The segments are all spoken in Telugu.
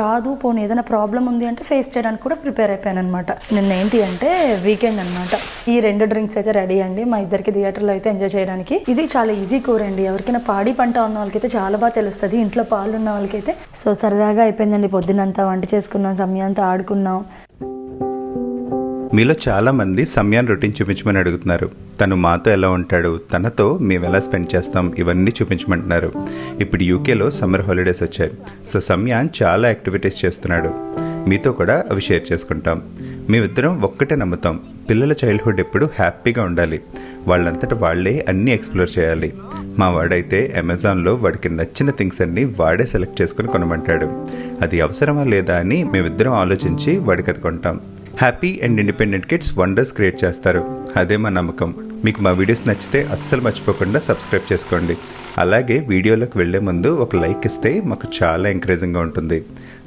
రాదు పోనీ ఏదైనా ప్రాబ్లం ఉంది అంటే ఫేస్ చేయడానికి కూడా ప్రిపేర్ అయిపోయాను అనమాట నిన్న ఏంటి అంటే వీకెండ్ అనమాట ఈ రెండు డ్రింక్స్ అయితే రెడీ అండి. మా ఇద్దరికి థియేటర్లో అయితే ఎంజాయ్ చేయడానికి. ఇది చాలా ఈజీ కూర అండి. ఎవరికైనా పాడి పంట ఉన్న వాళ్ళకైతే చాలా బాగా తెలుస్తుంది. ఇంట్లో పాలు ఉన్న వాళ్ళకైతే సో సరదాగా అయిపోయిందండి. పొద్దునంతా వంట చేసుకున్నాం సమయంతా ఆడుకున్నాం. మీలో చాలామంది సమయాన్ని రొటీన్ చూపించమని అడుగుతున్నారు. తను మాతో ఎలా ఉంటాడు? తనతో మేము ఎలా స్పెండ్ చేస్తాం? ఇవన్నీ చూపించమంటున్నారు. ఇప్పుడు యూకేలో సమ్మర్ హాలిడేస్ వచ్చాయి. సో సమయాన్ చాలా యాక్టివిటీస్ చేస్తున్నాడు. మీతో కూడా అవి షేర్ చేసుకుంటాం. మేమిద్దరం ఒక్కటే నమ్ముతాం. పిల్లల చైల్డ్హుడ్ ఎప్పుడు హ్యాపీగా ఉండాలి. వాళ్ళంతట వాళ్ళే అన్నీ ఎక్స్ప్లోర్ చేయాలి. మా వాడైతే అమెజాన్లో వాడికి నచ్చిన థింగ్స్ అన్నీ వాడే సెలెక్ట్ చేసుకుని కొనమంటాడు. అది అవసరమా లేదా అని మేమిద్దరం ఆలోచించి వాడికి అది కొంటాం. Happy and independent kids wonders create చేస్తారు. అదే మా నమ్మకం. మీకు మా వీడియోస్ నచ్చితే అస్సలు మర్చిపోకుండా సబ్స్క్రైబ్ చేసుకోండి. అలాగే వీడియోలోకి వెళ్ళే ముందు ఒక లైక్ ఇస్తే మాకు చాలా ఎంకరేజింగ్గా ఉంటుంది.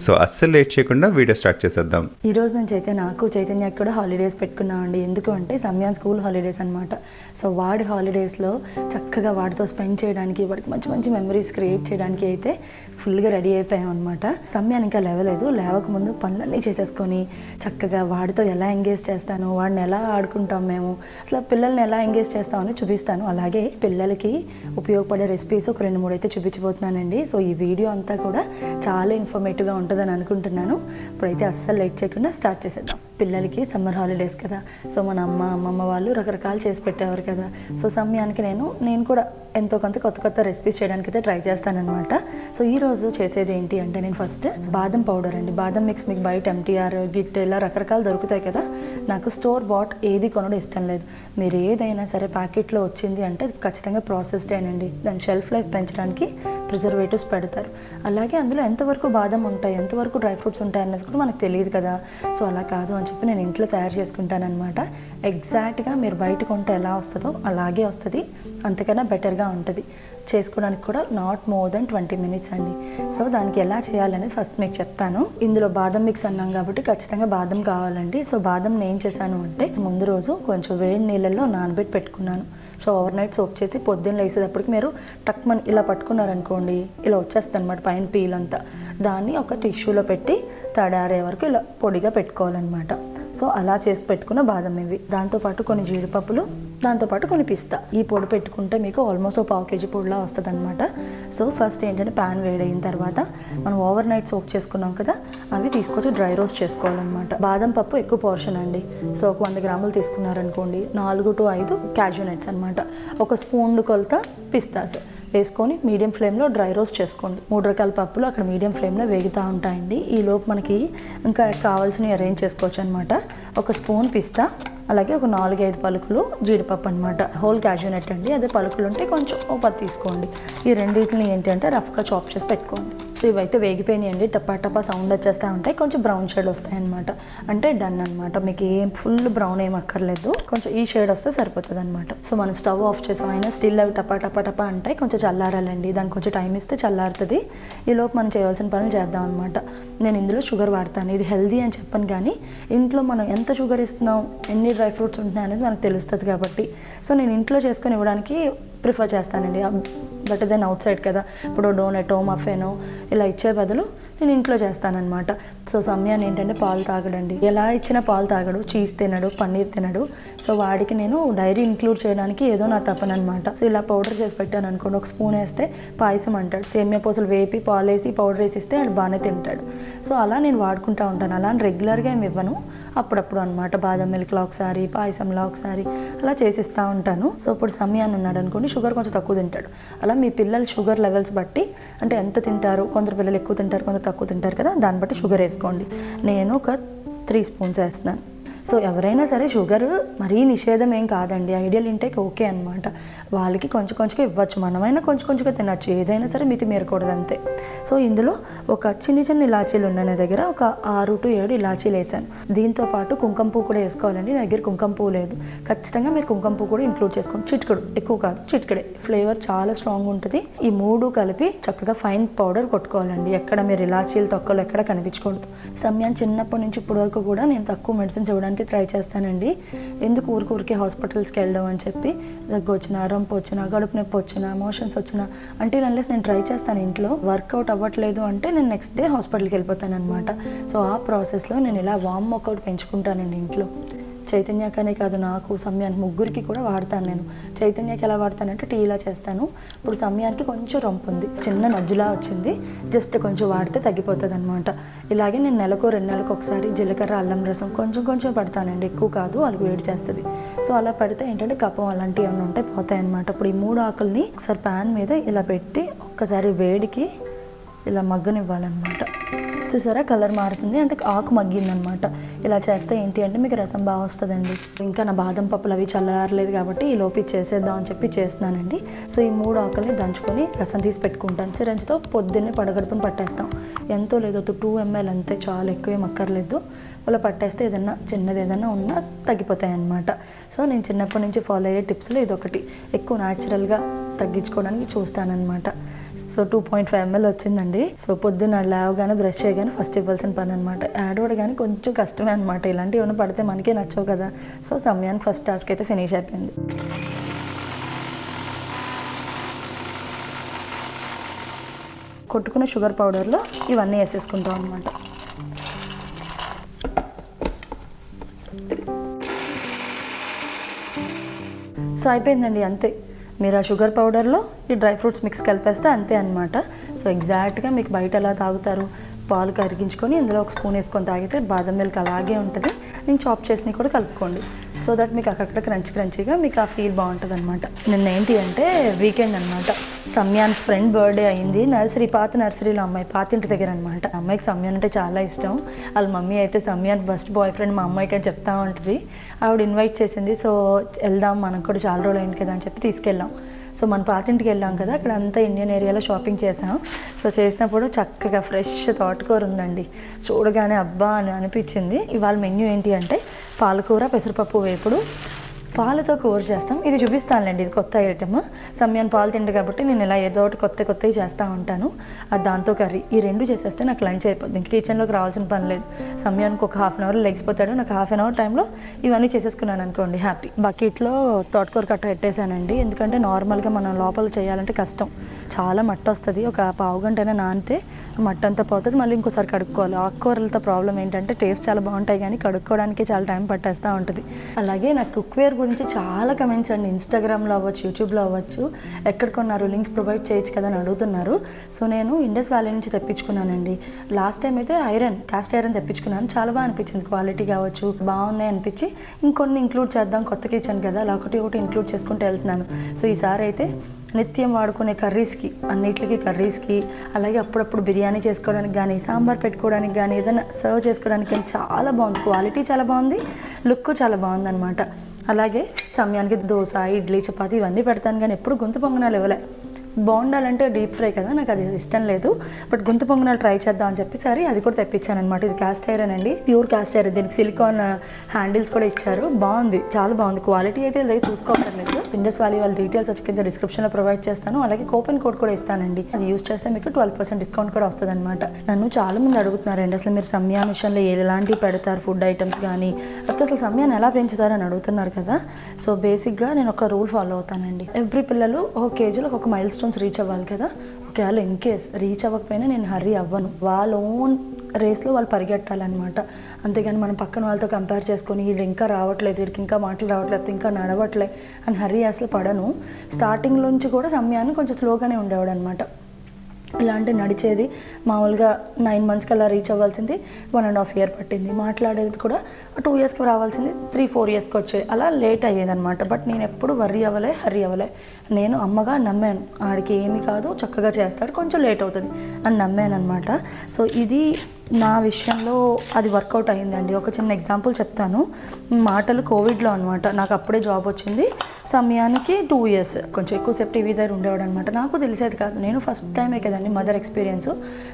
సో అస్సలు లేట్ చేయకుండా వీడియో స్టార్ట్ చేసేద్దాం. ఈ రోజు నుంచి అయితే నాకు చైతన్యకి కూడా హాలిడేస్ పెట్టుకున్నామండి. ఎందుకు అంటే సమయాన్ స్కూల్ హాలిడేస్ అనమాట సో వాడి హాలిడేస్లో చక్కగా వాడితో స్పెండ్ చేయడానికి వాడికి మంచి మంచి మెమరీస్ క్రియేట్ చేయడానికి అయితే ఫుల్గా రెడీ అయిపోయాం అనమాట సమయాన్ని ఇంకా లేవలేదు. లేవక ముందు పనులన్నీ చేసేసుకొని చక్కగా వాడితో ఎలా ఎంగేజ్ చేస్తాను వాడిని ఎలా ఆడుకుంటాం మేము అసలు పిల్లల్ని ఎలా ఎంగేజ్ చేస్తామని చూపిస్తాను. అలాగే పిల్లలకి ఉపయోగపడే రెసిపీస్ ఒక రెండు మూడు అయితే చూపించబోతున్నానండి. సో ఈ వీడియో అంతా కూడా చాలా ఇన్ఫర్మేటివ్గా ఉంటుందని అనుకుంటున్నాను. ఇప్పుడైతే అస్సలు లైట్ చేయకుండా స్టార్ట్ చేసేద్దాం. పిల్లలకి సమ్మర్ హాలిడేస్ కదా. సో మన అమ్మ అమ్మమ్మ వాళ్ళు రకరకాలు చేసి పెట్టేవారు కదా. సో సమయానికి నేను నేను కూడా ఎంతో కొంత కొత్త కొత్త రెసిపీస్ చేయడానికి అయితే ట్రై చేస్తానమాట సో ఈ రోజు చేసేది ఏంటి అంటే నేను ఫస్ట్ బాదం పౌడర్ అండి. బాదం మిక్స్ మీకు బయట ఎంటీఆర్ గిట్ ఇలా రకరకాలు దొరుకుతాయి కదా. నాకు స్టోర్ బాట్ ఏది కొనడం ఇష్టం లేదు. మీరు ఏదైనా సరే ప్యాకెట్లో వచ్చింది అంటే ఖచ్చితంగా ప్రాసెస్డ్ అండి దాని షెల్ఫ్ లైఫ్ పెంచడానికి ప్రిజర్వేటివ్స్ పెడతారు. అలాగే అందులో ఎంతవరకు బాదం ఉంటాయి ఎంతవరకు డ్రై ఫ్రూట్స్ ఉంటాయి అన్నది కూడా మనకు తెలియదు కదా. సో అలా కాదు అని చెప్పి నేను ఇంట్లో తయారు చేసుకుంటానమాట ఎగ్జాక్ట్గా మీరు బయట కొంటే ఎలా వస్తుందో అలాగే వస్తుంది. అంతకన్నా బెటర్గా ఉంటుంది. చేసుకోవడానికి కూడా not more than twenty minutes అండి. సో దానికి ఎలా చేయాలనేది ఫస్ట్ మీకు చెప్తాను. ఇందులో బాదం మిక్స్ అన్నాం కాబట్టి ఖచ్చితంగా బాదం కావాలండి. సో బాదం నేను ఏం చేశాను అంటే ముందు రోజు కొంచెం వేడి నీళ్ళల్లో నానబెట్టి పెట్టుకున్నాను. సో ఓవర్ నైట్ సోప్ చేసి పొద్దున్న లేసేటప్పటికి మీరు టక్మన్ ఇలా పట్టుకున్నారనుకోండి ఇలా వచ్చేస్తుంది అనమాట పైన పీల్ అంతా. దాన్ని ఒక టిష్యూలో పెట్టి తడారే వరకు ఇలా పొడిగా పెట్టుకోవాలన్నమాట. సో అలా చేసి పెట్టుకున్న బాదం ఇవి. దాంతోపాటు కొన్ని జీడిపప్పులు దాంతోపాటు కొన్ని పిస్తా. ఈ పొడి పెట్టుకుంటే మీకు ఆల్మోస్ట్ ఒక పావు కేజీ పొడిలా వస్తుంది అనమాట సో ఫస్ట్ ఏంటంటే ప్యాన్ వేడైన తర్వాత మనం ఓవర్ నైట్ సోక్ చేసుకున్నాం కదా అవి తీసుకొచ్చి డ్రై రోస్ట్ చేసుకోవాలన్నమాట. బాదం పప్పు ఎక్కువ పోర్షన్ అండి. సో ఒక వంద గ్రాములు తీసుకున్నారనుకోండి నాలుగు టు ఐదు క్యాజు నట్స్ అనమాట ఒక స్పూన్ కొలత పిస్తాస్. వేసుకొని మీడియం ఫ్లేమ్లో డ్రై రోస్ట్ చేసుకోండి. మూడు రకాల పప్పులు అక్కడ మీడియం ఫ్లేమ్లో వేగుతూ ఉంటాయండి. ఈ లోపు మనకి ఇంకా కావాల్సినవి అరేంజ్ చేసుకోవచ్చు అనమాట ఒక స్పూన్ పిస్తా అలాగే ఒక నాలుగైదు పలుకులు జీడిపప్పు అనమాట హోల్ క్యాజూ నట్ అండి. అదే పలుకులు ఉంటే కొంచెం ఒక పది తీసుకోండి. ఈ రెండింటిని ఏంటంటే రఫ్గా చాప్ చేసి పెట్టుకోండి. సో ఇవైతే వేగిపోయినాయండి. టపా టపా సౌండ్ వచ్చేస్తూ ఉంటాయి. కొంచెం బ్రౌన్ షేడ్ వస్తాయి అనమాట అంటే డన్ అనమాట మీకు ఏం ఫుల్ బ్రౌన్ ఏం అక్కర్లేదు. కొంచెం ఈ షేడ్ వస్తే సరిపోతుంది అనమాట సో మనం స్టవ్ ఆఫ్ చేసామైనా అయినా స్టిల్ అవి టపా టపా టపా అంటాయి. కొంచెం చల్లారాలండి. దానికి కొంచెం టైం ఇస్తే చల్లారుతుంది. ఈలోపు మనం చేయాల్సిన పనులు చేద్దాం అనమాట నేను ఇందులో షుగర్ వాడతాను. ఇది హెల్దీ అని చెప్పను కానీ ఇంట్లో మనం ఎంత షుగర్ ఇస్తున్నాం ఎన్ని డ్రై ఫ్రూట్స్ ఉంటున్నాయి అనేది మనకు తెలుస్తుంది కాబట్టి. సో నేను ఇంట్లో చేసుకొని ఇవ్వడానికి ప్రిఫర్ చేస్తానండి. బట్ దెన్ అవుట్ సైడ్ కదా. ఇప్పుడు డోనెటో మఫెనో ఇలా ఇచ్చే బదులు నేను ఇంట్లో చేస్తానన్నమాట. సో సమయాన్ని ఏంటంటే పాలు తాగడండి. ఎలా ఇచ్చినా పాలు తాగడు చీజ్ తినడు పన్నీర్ తినడు. సో వాడికి నేను డైరీ ఇంక్లూడ్ చేయడానికి ఏదో నా తపన అనమాట సో ఇలా పౌడర్ చేసి పెట్టాను అనుకోండి ఒక స్పూన్ వేస్తే పాయసం అంటాడు. సేమియా పూసలు వేపి పాలు వేసి పౌడర్ వేసి ఇస్తే వాడు బాగానే తింటాడు. సో అలా నేను వాడుకుంటూ ఉంటాను. అలా అని రెగ్యులర్గా ఏమి ఇవ్వను. అప్పుడప్పుడు అనమాట బాదం మిల్క్లో ఒకసారి పాయసంలో ఒకసారి అలా చేసిస్తూ ఉంటాను. సో ఇప్పుడు సమయాన్ని ఉన్నాడు అనుకోండి షుగర్ కొంచెం తక్కువ తింటాడు. అలా మీ పిల్లలు షుగర్ లెవెల్స్ బట్టి అంటే ఎంత తింటారు? కొందరు పిల్లలు ఎక్కువ తింటారు కొందరు తక్కువ తింటారు కదా దాన్ని బట్టి షుగర్ వేసుకోండి. నేను ఒక త్రీ స్పూన్స్ వేస్తున్నాను. సో ఎవరైనా సరే షుగర్ మరీ నిషేధం ఏం కాదండి. ఐడియల్ ఇంటేక్ ఓకే అనమాట వాళ్ళకి కొంచెం కొంచెంగా ఇవ్వచ్చు. మనమైనా కొంచెం కొంచెంగా తినచ్చు. ఏదైనా సరే మితి మీరకూడదు అంతే. సో ఇందులో ఒక చిన్న చిన్న ఇలాచీలు ఉన్నాయి నా దగ్గర. ఒక ఆరు టు ఏడు ఇలాచీలు వేసాను. దీంతో పాటు కుంకుమ పువ్వు కూడా వేసుకోవాలండి. నా దగ్గర కుంకుమ పువ్వు లేదు. ఖచ్చితంగా మీరు కుంకుమ పువ్వు కూడా ఇంక్లూడ్ చేసుకోండి. చిటికడు. ఎక్కువ కాదు. చిటికడే. ఫ్లేవర్ చాలా స్ట్రాంగ్ ఉంటుంది. ఈ మూడు కలిపి చక్కగా ఫైన్ పౌడర్ కొట్టుకోవాలండి. ఎక్కడ మీరు ఇలాచీలు తొక్కలు ఎక్కడ కనిపించకూడదు. సమయం చిన్నప్పటి నుంచి ఇప్పటి వరకు కూడా నేను తక్కువ మెడిసిన్స్ ఇవ్వడానికి తగ్గడానికి ట్రై చేస్తానండి. ఎందుకు ఊరికి ఊరికి హాస్పిటల్స్కి వెళ్ళడం అని చెప్పి దగ్గు వచ్చినా రొంపు వచ్చినా గడుపు నొప్పి వచ్చినా మోషన్స్ వచ్చినా అంటే అన్లెస్ నేను ట్రై చేస్తాను ఇంట్లో వర్కౌట్ అవ్వట్లేదు అంటే నేను నెక్స్ట్ డే హాస్పిటల్కి వెళ్ళిపోతాను అనమాట సో ఆ ప్రాసెస్లో నేను ఇలా వామ్ వర్కౌట్ పెంచుకుంటానండి ఇంట్లో. చైతన్యకనే కాదు నాకు సమయానికి ముగ్గురికి కూడా వాడతాను నేను. చైతన్యకి ఎలా వాడతానంటే టీ ఇలా చేస్తాను. ఇప్పుడు సమయానికి కొంచెం రొంపు ఉంది. చిన్న నజ్జులా వచ్చింది. జస్ట్ కొంచెం వాడితే తగ్గిపోతుంది అనమాట ఇలాగే నేను నెలకు రెండు నెలలకు ఒకసారి జీలకర్ర అల్లం రసం కొంచెం కొంచెం పడతానండి. ఎక్కువ కాదు వాళ్ళకి వేడి చేస్తుంది. సో అలా పడితే ఏంటంటే కపం అలాంటివి ఏమైనా ఉంటే పోతాయి అనమాట ఇప్పుడు ఈ మూడు ఆకుల్ని ఒకసారి ప్యాన్ మీద ఇలా పెట్టి ఒక్కసారి వేడికి ఇలా మగ్గనివ్వాలన్నమాట. చూసారా? కలర్ మారుతుంది. అంటే ఆకు మగ్గిందనమాట ఇలా చేస్తే ఏంటి అంటే మీకు రసం బాగా వస్తుందండి. ఇంకా నా బాదం పప్పులు అవి చల్లారలేదు కాబట్టి ఈ లోపి చేసేద్దాం అని చెప్పి చేస్తున్నానండి. సో ఈ మూడు ఆకుల్ని దంచుకొని రసం తీసి పెట్టుకుంటాను. సిరంజ్తో పొద్దున్నే పడగడుపుని పట్టేస్తాం. ఎంతో లేదో టూ ఎంఎల్ అంతే చాలా ఎక్కువ ఏం అక్కర్లేదు. అలా పట్టేస్తే ఏదన్నా చిన్నది ఏదన్నా ఉన్నా తగ్గిపోతాయి అన్నమాట సో నేను చిన్నప్పటి నుంచి ఫాలో అయ్యే టిప్స్లో ఇదొకటి. ఎక్కువ న్యాచురల్గా తగ్గించుకోవడానికి చూస్తానన్నమాట. So two point five ML వచ్చిందండి. సో పొద్దున్న లేవగానే బ్రష్ చేయగానే ఫస్ట్ ఇవ్వాల్సిన పని అనమాట యాడ్ కానీ కొంచెం కష్టమే అనమాట ఇలాంటివి ఏమైనా పడితే మనకే నచ్చవు కదా. సో సమయానికి ఫస్ట్ టాస్క్ అయితే ఫినిష్ అయిపోయింది. కొట్టుకున్న షుగర్ పౌడర్లో ఇవన్నీ వేసేసుకుంటాం అనమాట సో అయిపోయిందండి అంతే. మీరు ఆ షుగర్ పౌడర్లో ఈ డ్రై ఫ్రూట్స్ మిక్స్ కలిపేస్తే అంతే అనమాట సో ఎగ్జాక్ట్గా మీకు బయట ఎలా తాగుతారు? పాలు కరిగించుకొని ఇందులో ఒక స్పూన్ వేసుకొని తాగితే బాదం మిల్క్ అలాగే ఉంటుంది. నేను చాప్ చేసినవి కూడా కలుపుకోండి. సో దట్ మీకు అక్కడక్కడ క్రంచి క్రంచిగా మీకు ఆ ఫీల్ బాగుంటుంది అనమాట నిన్న ఏంటి అంటే వీకెండ్ అనమాట సమ్యాన్ ఫ్రెండ్ బర్త్డే అయింది. నర్సరీ పాత నర్సరీలో అమ్మాయి పాత ఇంటి దగ్గర అనమాట అమ్మాయికి సమ్యాన్ అంటే చాలా ఇష్టం. వాళ్ళ మమ్మీ అయితే సమ్యాన్ ఫస్ట్ బాయ్ ఫ్రెండ్ మా అమ్మాయికి అని చెప్తా ఉంటుంది. ఆవిడ ఇన్వైట్ చేసింది. సో వెళ్దాం మనకు కూడా చాలా రోజులు అయింది కదా అని చెప్పి తీసుకెళ్ళాం. సో మన పాతింటికి వెళ్ళాం కదా. అక్కడ అంతా ఇండియన్ ఏరియాలో షాపింగ్ చేసాం. సో చేసినప్పుడు చక్కగా ఫ్రెష్ తోటకూర ఉందండి. చూడగానే అబ్బా అని అనిపించింది. ఇవాళ మెన్యూ ఏంటి అంటే పాలకూర పెసరపప్పు వేపుడు పాలతో కూర చేస్తాం. ఇది చూపిస్తానులేండి ఇది కొత్త ఐటమ్. సమయం పాలు తిండు కాబట్టి నేను ఇలా ఏదో ఒకటి కొత్త కొత్తవి చేస్తూ ఉంటాను. అది దాంతో కర్రీ ఈ రెండు చేసేస్తే నాకు లంచ్ అయిపోద్ది. ఇంక కిచెన్లోకి రావాల్సిన పని లేదు. సమయానికి ఒక హాఫ్ అన్ అవర్ లెగిసిపోతాడు. నాకు హాఫ్ అన్ అవర్ టైంలో ఇవన్నీ చేసేసుకున్నాను అనుకోండి హ్యాపీ బకెట్లో తోటకూర కట్ట పెట్టేశానండి. ఎందుకంటే నార్మల్గా మనం లోపల చేయాలంటే కష్టం. చాలా మట్ట వస్తుంది. ఒక పావు గంట అయినా నానితే మట్ట అంతా పోతుంది. మళ్ళీ ఇంకోసారి కడుక్కోవాలి. ఆకుకూరలతో ప్రాబ్లం ఏంటంటే టేస్ట్ చాలా బాగుంటాయి కానీ కడుక్కోవడానికి చాలా టైం పట్టేస్తూ ఉంటుంది. అలాగే నాకు కుక్వేర్ గురించి చాలా కమెంట్స్ అండి. ఇన్స్టాగ్రామ్లో అవ్వచ్చు యూట్యూబ్లో అవ్వచ్చు. ఎక్కడ కొన్నారు లింక్స్ ప్రొవైడ్ చేయొచ్చు కదా అని అడుగుతున్నారు. సో నేను ఇండస్ వ్యాలీ నుంచి తెప్పించుకున్నానండి. లాస్ట్ టైం అయితే ఐరన్ కాస్ట్ ఐరన్ తెప్పించుకున్నాను. చాలా బాగా అనిపించింది. క్వాలిటీ కావచ్చు బాగున్నాయి అనిపించి ఇంకొన్ని ఇంక్లూడ్ చేద్దాం. కొత్త కిచెన్ కదా. అలా ఒకటి ఒకటి ఇంక్లూడ్ చేసుకుంటూ వెళ్తున్నాను. సో ఈసారి అయితే నిత్యం వాడుకునే కర్రీస్కి అన్నిటికీ కర్రీస్కి అలాగే అప్పుడప్పుడు బిర్యానీ చేసుకోవడానికి కానీ సాంబార్ పెట్టుకోవడానికి కానీ ఏదైనా సర్వ్ చేసుకోవడానికి కానీ చాలా బాగుంది. క్వాలిటీ చాలా బాగుంది. లుక్ చాలా బాగుంది అనమాట అలాగే సమయానికి దోశ ఇడ్లీ చపాతి ఇవన్నీ పెడతాను కానీ ఎప్పుడు గొంతు పొంగనాలు ఇవ్వలే. బాగుండాలంటే డీప్ ఫ్రై కదా నాకు అది ఇష్టం లేదు. బట్ గుంత పొంగనాలు ట్రై చేద్దాం అని చెప్పి సరే అది కూడా తెప్పించాను అనమాట ఇది క్యాస్ట్ ఐరన్ అండి ప్యూర్ క్యాస్ట్ ఐరన్ దీనికి సిలికాన్ హ్యాండిల్స్ కూడా ఇచ్చారు. బాగుంది చాలా బాగుంది. క్వాలిటీ అయితే లేదు చూసుకోవట్లేదు ఇండస్ వ్యాలీ వాళ్ళ డీటెయిల్స్ వచ్చి కింద డిస్క్రిప్షన్లో ప్రొవైడ్ చేస్తాను. అలాగే కూపన్ కోడ్ కూడా ఇస్తానండి. అది యూస్ చేస్తే మీకు ట్వెల్వ్ పర్సెంట్ డిస్కౌంట్ కూడా వస్తుంది అనమాట నన్ను చాలా మంది అడుగుతున్నారండి అసలు మీరు సమయా మిషన్లో ఎలాంటివి పెడతారు? ఫుడ్ ఐటమ్స్ కానీ? లేకపోతే అసలు సమయాన్ని ఎలా పెంచుతారు అని అడుగుతున్నారు కదా. సో బేసిక్గా నేను ఒక రూల్ ఫాలో అవుతానండి. ఎవ్రీ పిల్లలు ఒక కేజీలో ఒక మైల్ స్టోన్స్ రీచ్ అవ్వాలి కదా? ఒకవేళ ఇన్ కేస్ రీచ్ అవ్వకపోయినా నేను హర్రీ అవ్వను. వాళ్ళ ఓన్ రేస్లో వాళ్ళు పరిగెట్టాలన్నమాట. అంతేగాని మనం పక్కన వాళ్ళతో కంపేర్ చేసుకొని వీడు ఇంకా రావట్లేదు వీడికి ఇంకా మాటలు రావట్లేదు ఇంకా నడవట్లేదు అని హర్రీ అసలు పడను. స్టార్టింగ్ నుంచి కూడా సమయాన్ని కొంచెం స్లోగానే ఉండేవాడు అనమాట ఇలాంటి నడిచేది మామూలుగా నైన్ మంత్స్కి అలా రీచ్ అవ్వాల్సింది వన్ అండ్ హాఫ్ ఇయర్ పట్టింది. మాట్లాడేది కూడా టూ ఇయర్స్కి రావాల్సింది త్రీ ఫోర్ ఇయర్స్కి వచ్చేది అలా లేట్ అయ్యేది అనమాట బట్ నేను ఎప్పుడు వర్రీ అవ్వలే హర్రీ అవ్వలే. నేను అమ్మగా నమ్మాను. ఆడికి ఏమి కాదు చక్కగా చేస్తాడు కొంచెం లేట్ అవుతుంది అని నమ్మాను అనమాట సో ఇది నా విషయంలో అది వర్కౌట్ అయ్యిందండి. ఒక చిన్న ఎగ్జాంపుల్ చెప్తాను. మాటలు కోవిడ్లో అనమాట నాకు అప్పుడే జాబ్ వచ్చింది. సమయానికి టూ ఇయర్స్. కొంచెం ఎక్కువసేపు టీవీ దగ్గర ఉండేవాడు అనమాట నాకు తెలిసేది కాదు. నేను ఫస్ట్ టైమే కదండి మదర్ ఎక్స్పీరియన్స్.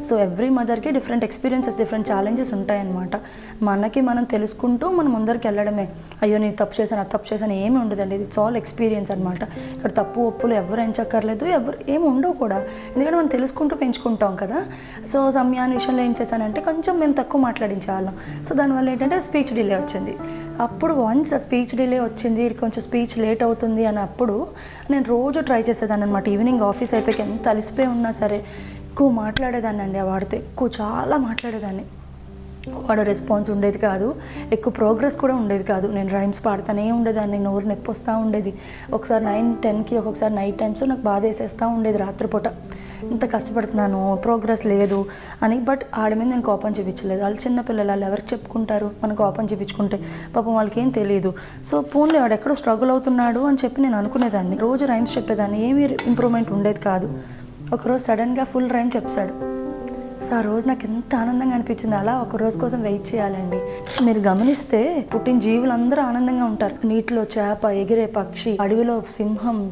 సో ఎవ్రీ మదర్కి డిఫరెంట్ ఎక్స్పీరియన్సెస్ డిఫరెంట్ ఛాలెంజెస్ ఉంటాయన్నమాట. మనకి మనం తెలుసుకుంటూ మనం ముందరికి వెళ్ళడమే. అయ్యో నేను తప్పు చేశాను? అది తప్పు చేశాను? ఏమి ఉండదండి. ఇది ఆల్ ఎక్స్పీరియన్స్ అనమాట ఇక్కడ తప్పు ఒప్పులు ఎవరు ఎంచక్కర్లేదు. ఎవరు ఏమి ఉండవు కూడా. ఎందుకంటే మనం తెలుసుకుంటూ పెంచుకుంటాం కదా. సో సమయాన్ని విషయంలో ఏం చేశానంటే కొంచెం మేము తక్కువ మాట్లాడించేవాళ్ళం. సో దానివల్ల ఏంటంటే స్పీచ్ డిలే వచ్చింది. అప్పుడు వన్స్ స్పీచ్ డిలే వచ్చింది కొంచెం స్పీచ్ లేట్ అవుతుంది అని అప్పుడు నేను రోజు ట్రై చేసేదాన్ని అనమాట ఈవినింగ్ ఆఫీస్ అయిపోయి ఎంత అలసిపోయి ఉన్నా సరే ఎక్కువ మాట్లాడేదాన్ని అండి ఆ వాడితో. ఎక్కువ చాలా మాట్లాడేదాన్ని. వాడు రెస్పాన్స్ ఉండేది కాదు. ఎక్కువ ప్రోగ్రెస్ కూడా ఉండేది కాదు. నేను రైమ్స్ పాడుతూనే ఉండేదాన్ని నోరు నొప్పి వస్తూ ఉండేది. ఒకసారి నైన్ టెన్కి ఒక్కొక్కసారి నైట్ టైమ్స్ నాకు బాధ వేసేస్తూ ఉండేది రాత్రిపూట. ఇంత కష్టపడుతున్నాను ప్రోగ్రెస్ లేదు అని. బట్ ఆడ మీద నేను కోపం చూపించలేదు. వాళ్ళు చిన్నపిల్లలు వాళ్ళు ఎవరికి చెప్పుకుంటారు? మన కోపం చూపించుకుంటే పాపం వాళ్ళకి ఏం తెలియదు. సో పోన్లే వాడు ఎక్కడో స్ట్రగుల్ అవుతున్నాడు అని చెప్పి నేను అనుకునేదాన్ని. రోజు రైమ్స్ చెప్పేదాన్ని. ఏమీ ఇంప్రూవ్మెంట్ ఉండేది కాదు. ఒకరోజు సడన్గా ఫుల్ రైమ్ చెప్పాడు. సో ఆ రోజు నాకు ఎంత ఆనందంగా అనిపించింది అలా ఒక రోజు కోసం వెయిట్ చేయాలండి. మీరు గమనిస్తే పుట్టిన జీవులందరూ ఆనందంగా ఉంటారు. నీటిలో చేప ఎగిరే పక్షి అడవిలో సింహం